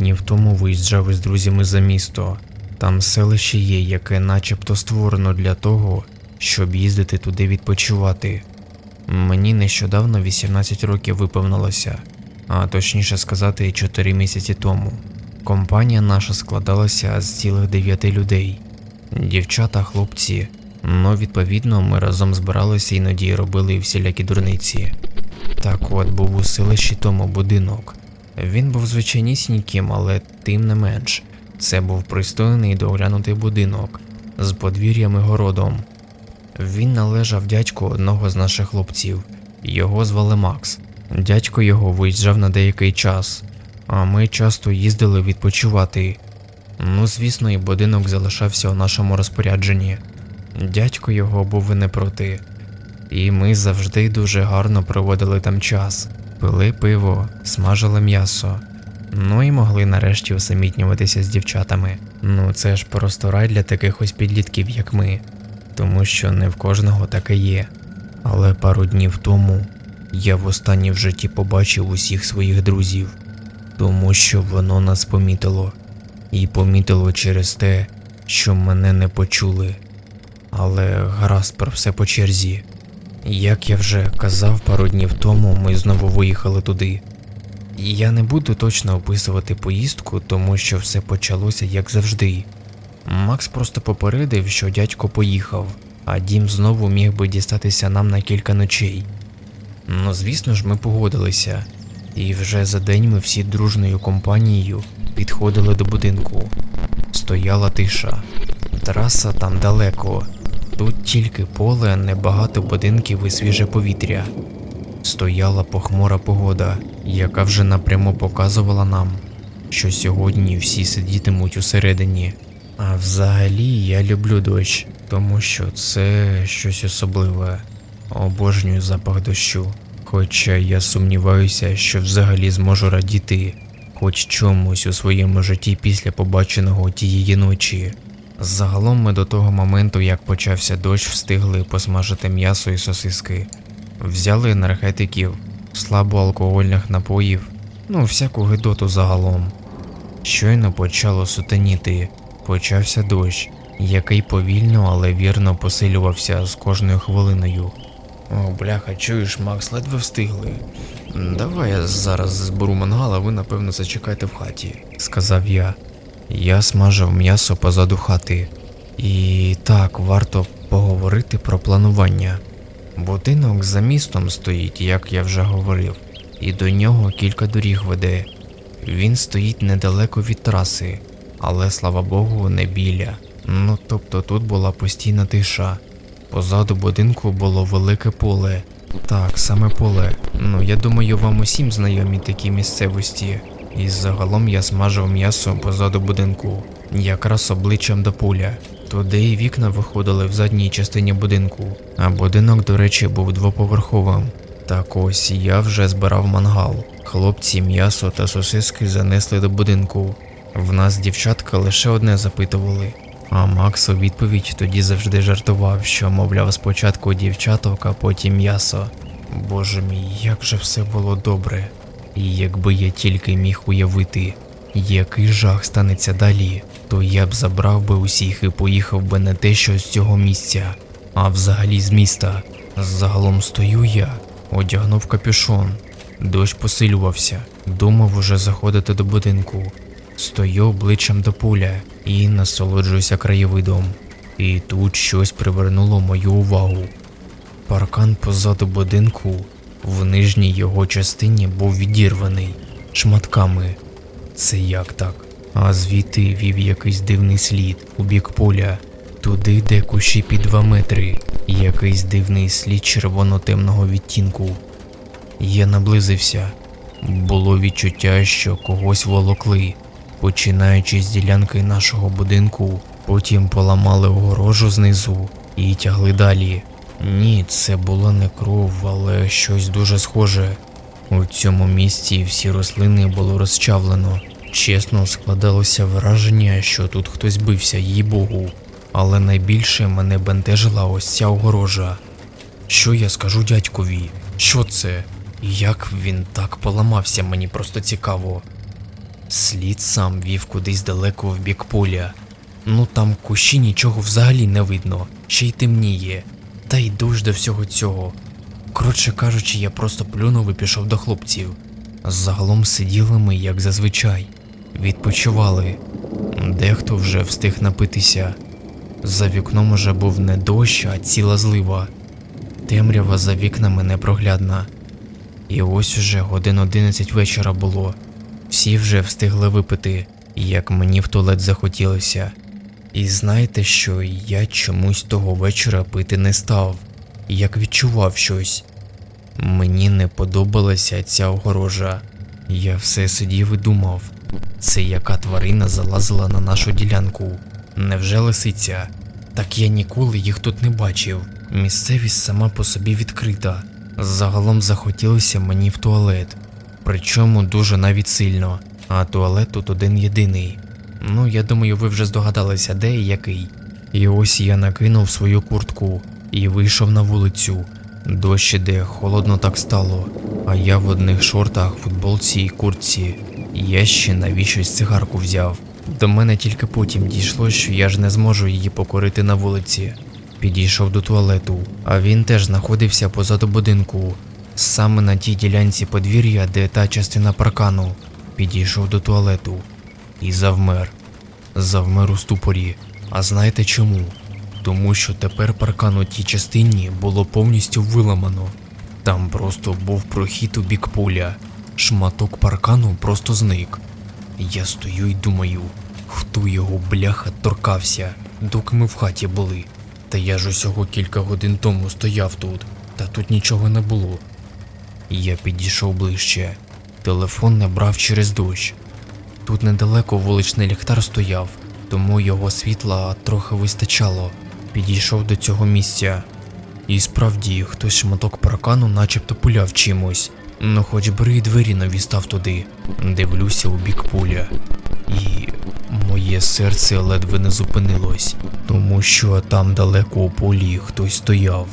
Днів тому виїжджав із друзями за місто. Там селище є, яке начебто створено для того, щоб їздити туди відпочивати. Мені нещодавно 18 років виповнилося, а точніше сказати, 4 місяці тому. Компанія наша складалася з цілих 9 людей. Дівчата, хлопці. Ну, відповідно, ми разом збиралися іноді робили всілякі дурниці. Так от був у селищі тому будинок. Він був звичайнісіньким, але тим не менш. Це був пристойний доглянутий будинок з подвір'ям і городом. Він належав дядьку одного з наших хлопців. Його звали Макс. Дядько його виїжджав на деякий час, а ми часто їздили відпочивати. Ну, звісно, і будинок залишався у нашому розпорядженні. Дядько його був і не проти. І ми завжди дуже гарно проводили там час, пили пиво, смажили м'ясо. Ну і могли нарешті усамітнюватися з дівчатами. Ну це ж просто рай для таких ось підлітків, як ми, тому що не в кожного таке є. Але пару днів тому я востаннє в житті побачив усіх своїх друзів, тому що воно нас помітило, і помітило через те, що мене не почули. Але гаразд про все по черзі. Як я вже казав пару днів тому, ми знову виїхали туди. Я не буду точно описувати поїздку, тому що все почалося як завжди. Макс просто попередив, що дядько поїхав, а дім знову міг би дістатися нам на кілька ночей. Ну, звісно ж, ми погодилися, і вже за день ми всі дружною компанією підходили до будинку. Стояла тиша. Траса там далеко. Тут тільки поле, небагато будинків і свіже повітря. Стояла похмура погода, яка вже напряму показувала нам, що сьогодні всі сидітимуть усередині. А взагалі я люблю дощ, тому що це щось особливе. Обожнюю запах дощу. Хоча я сумніваюся, що взагалі зможу радіти хоч чомусь у своєму житті після побаченого тієї ночі. Загалом ми до того моменту, як почався дощ, встигли посмажити м'ясо і сосиски, взяли енергетиків, слабоалкогольних напоїв, ну всяку гидоту загалом. Щойно почало сутеніти, почався дощ, який повільно, але вірно посилювався з кожною хвилиною. О, бляха, чуєш, Макс, ледве встигли. Давай я зараз зберу мангал, а ви напевно зачекайте в хаті, сказав я. Я смажив м'ясо позаду хати. І так, варто поговорити про планування. Будинок за містом стоїть, як я вже говорив, і до нього кілька доріг веде. Він стоїть недалеко від траси, але слава Богу, не біля. Ну тобто тут була постійна тиша. Позаду будинку було велике поле. Так, саме поле. Ну я думаю, вам усім знайомі такі місцевості. І загалом я смажив м'ясо позаду будинку, якраз обличчям до поля. Туди і вікна виходили в задній частині будинку, а будинок, до речі, був двоповерховим. Так ось я вже збирав мангал. Хлопці м'ясо та сосиски занесли до будинку. В нас дівчатка лише одне запитували. А Макс у відповідь тоді завжди жартував, що, мовляв, спочатку дівчаток, а потім м'ясо. Боже мій, як же все було добре. І якби я тільки міг уявити, який жах станеться далі, то я б забрав би усіх і поїхав би не те, що з цього місця, а взагалі з міста. Загалом стою я, одягнув капюшон, дощ посилювався, думав уже заходити до будинку. Стою обличчям до поля і насолоджуюся краєвидом. І тут щось привернуло мою увагу. Паркан позаду будинку в нижній його частині був відірваний шматками. Це як так? А звідти вів якийсь дивний слід у бік поля, туди, де кущі під два метри, якийсь дивний слід червоно-темного відтінку. Я наблизився. Було відчуття, що когось волокли, починаючи з ділянки нашого будинку, потім поламали огорожу знизу і тягли далі. Ні, це була не кров, але щось дуже схоже. У цьому місці всі рослини було розчавлено. Чесно, складалося враження, що тут хтось бився, їй богу. Але найбільше мене бентежила ось ця огорожа. Що я скажу дядькові? Що це? Як він так поламався, мені просто цікаво. Слід сам вів кудись далеко в бік поля. Ну там кущі нічого взагалі не видно, ще й темніє. Та й дощ до всього цього. Коротше кажучи, я просто плюнув і пішов до хлопців. Загалом сиділи ми, як зазвичай, відпочивали. Дехто вже встиг напитися. За вікном уже був не дощ, а ціла злива. Темрява за вікнами непроглядна. І ось уже годин одинадцять вечора було. Всі вже встигли випити, як мені в туалет захотілося. І знаєте що, я чомусь того вечора пити не став, як відчував щось. Мені не подобалася ця огорожа. Я все сидів і думав, це яка тварина залазила на нашу ділянку. Невже лисиця? Так я ніколи їх тут не бачив. Місцевість сама по собі відкрита. Загалом захотілося мені в туалет. Причому дуже навіть сильно, а туалет тут один єдиний. Ну, я думаю, ви вже здогадалися, де і який. І ось я накинув свою куртку і вийшов на вулицю. Дощ іде, холодно так стало, а я в одних шортах, футболці і куртці. Я ще навіщось цигарку взяв. До мене тільки потім дійшло, що я ж не зможу її покорити на вулиці. Підійшов до туалету, а він теж знаходився позаду будинку, саме на тій ділянці подвір'я, де та частина паркану. Підійшов до туалету і завмер. Завмер у ступорі. А знаєте чому? Тому що тепер паркан у тій частині було повністю виламано. Там просто був прохід у бік поля. Шматок паркану просто зник. Я стою і думаю, хто його бляха торкався, доки ми в хаті були. Та я ж усього кілька годин тому стояв тут, та тут нічого не було. Я підійшов ближче. Телефон не брав через дощ. Тут недалеко вуличний ліхтар стояв, тому його світла трохи вистачало. Підійшов до цього місця. І справді хтось шматок паркану начебто пуляв чимось. Ну хоч бери й двері нові став туди. Дивлюся у бік поля. І моє серце ледве не зупинилось, тому що там далеко у полі хтось стояв.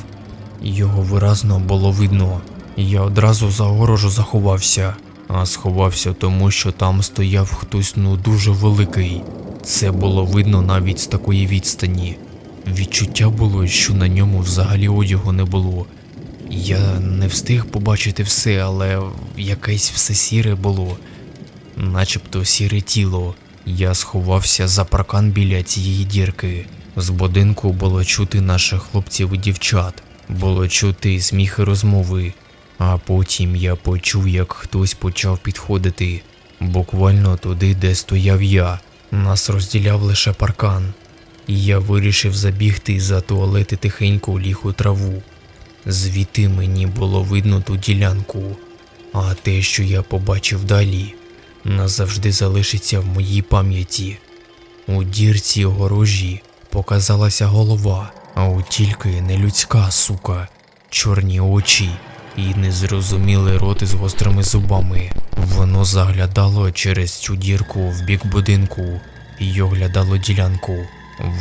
Його виразно було видно. Я одразу за огорожу заховався, а сховався тому, що там стояв хтось ну дуже великий. Це було видно навіть з такої відстані. Відчуття було, що на ньому взагалі одягу не було. Я не встиг побачити все, але якесь все сіре було, начебто сіре тіло. Я сховався за паркан біля цієї дірки. З будинку було чути наших хлопців і дівчат, було чути сміх і розмови. А потім я почув, як хтось почав підходити, буквально туди, де стояв я. Нас розділяв лише паркан. І я вирішив забігти за туалети тихенько ліг траву. Звідти мені було видно ту ділянку, а те, що я побачив далі, назавжди залишиться в моїй пам'яті. У дірці огорожі показалася голова, а от тільки не людська сука, чорні очі і незрозумілий рот із гострими зубами. Воно заглядало через цю дірку в бік будинку і оглядало ділянку.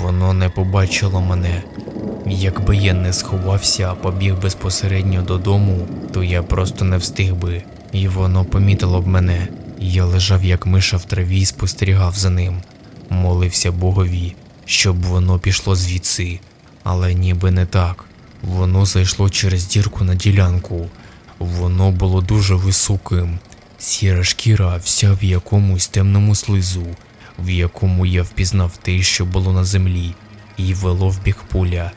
Воно не побачило мене. Якби я не сховався, а побіг безпосередньо додому, то я просто не встиг би, і воно помітило б мене. Я лежав як миша в траві і спостерігав за ним, молився Богові, щоб воно пішло звідси, але ніби не так. Воно зайшло через дірку на ділянку. Воно було дуже високим. Сіра шкіра вся в якомусь темному слизу, в якому я впізнав те, що було на землі, і вело в бік поля.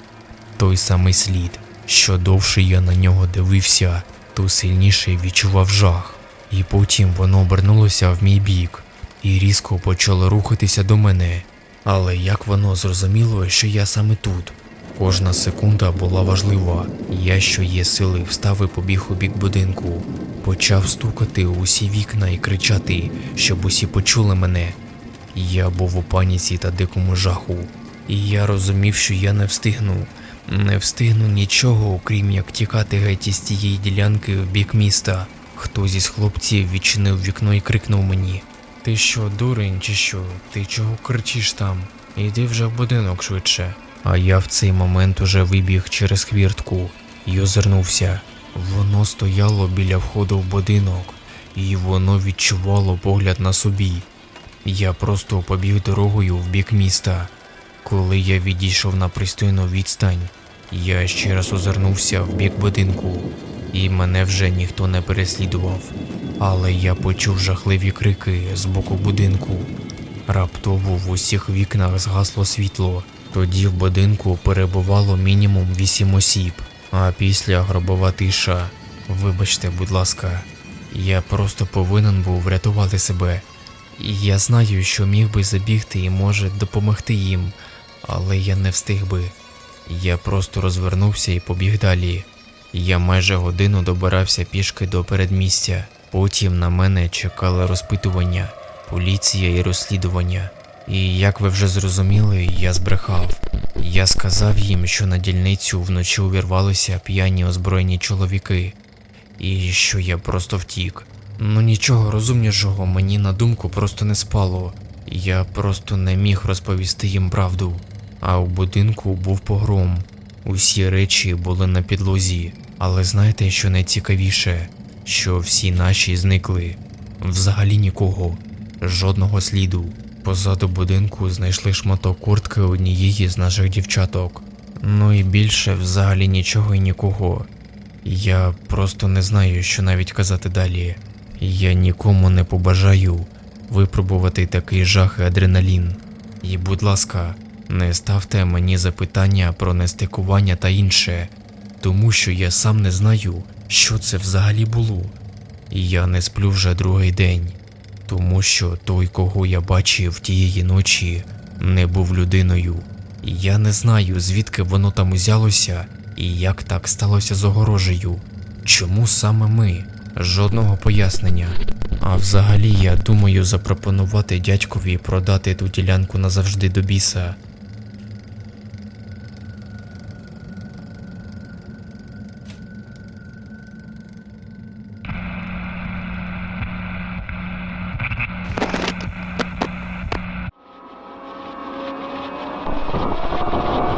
Той самий слід, що довше я на нього дивився, то сильніше відчував жах. І потім воно обернулося в мій бік і різко почало рухатися до мене. Але як воно зрозуміло, що я саме тут? Кожна секунда була важлива. Я, що є сили, встав і побіг у бік будинку. Почав стукати усі вікна і кричати, щоб усі почули мене. Я був у паніці та дикому жаху, і я розумів, що я не встигну, не встигну нічого, окрім як тікати геть із тієї ділянки в бік міста. Хтось із хлопців відчинив вікно і крикнув мені: Ти що, дурень, чи що? Ти чого кричиш там? Іди вже в будинок швидше. А я в цей момент уже вибіг через хвіртку і озирнувся. Воно стояло біля входу в будинок, і воно відчувало погляд на собі. Я просто побіг дорогою в бік міста. Коли я відійшов на пристойну відстань, я ще раз озирнувся в бік будинку, і мене вже ніхто не переслідував. Але я почув жахливі крики з боку будинку. Раптово в усіх вікнах згасло світло. Тоді в будинку перебувало мінімум вісім осіб, а після гробова тиша. Вибачте, будь ласка, я просто повинен був врятувати себе. Я знаю, що міг би забігти і може допомогти їм, але я не встиг би. Я просто розвернувся і побіг далі. Я майже годину добирався пішки до передмістя. Потім на мене чекали розпитування, поліція і розслідування. І як ви вже зрозуміли, я збрехав. Я сказав їм, що на дільницю вночі увірвалися п'яні озброєні чоловіки, і що я просто втік. Ну нічого розумнішого мені на думку просто не спало. Я просто не міг розповісти їм правду. А у будинку був погром. Усі речі були на підлозі. Але знаєте, що найцікавіше? Що всі наші зникли. Взагалі нікого, жодного сліду. Позаду будинку знайшли шматок куртки однієї з наших дівчаток. Ну і більше взагалі нічого і нікого. Я просто не знаю, що навіть казати далі. Я нікому не побажаю випробувати такий жах і адреналін. І, будь ласка, не ставте мені запитання про нестикування та інше, тому що я сам не знаю, що це взагалі було. Я не сплю вже другий день, тому що той, кого я бачив тієї ночі, не був людиною. Я не знаю, звідки воно там узялося і як так сталося з огорожею. Чому саме ми? Жодного пояснення. А взагалі я думаю запропонувати дядькові продати ту ділянку назавжди до біса. あっ。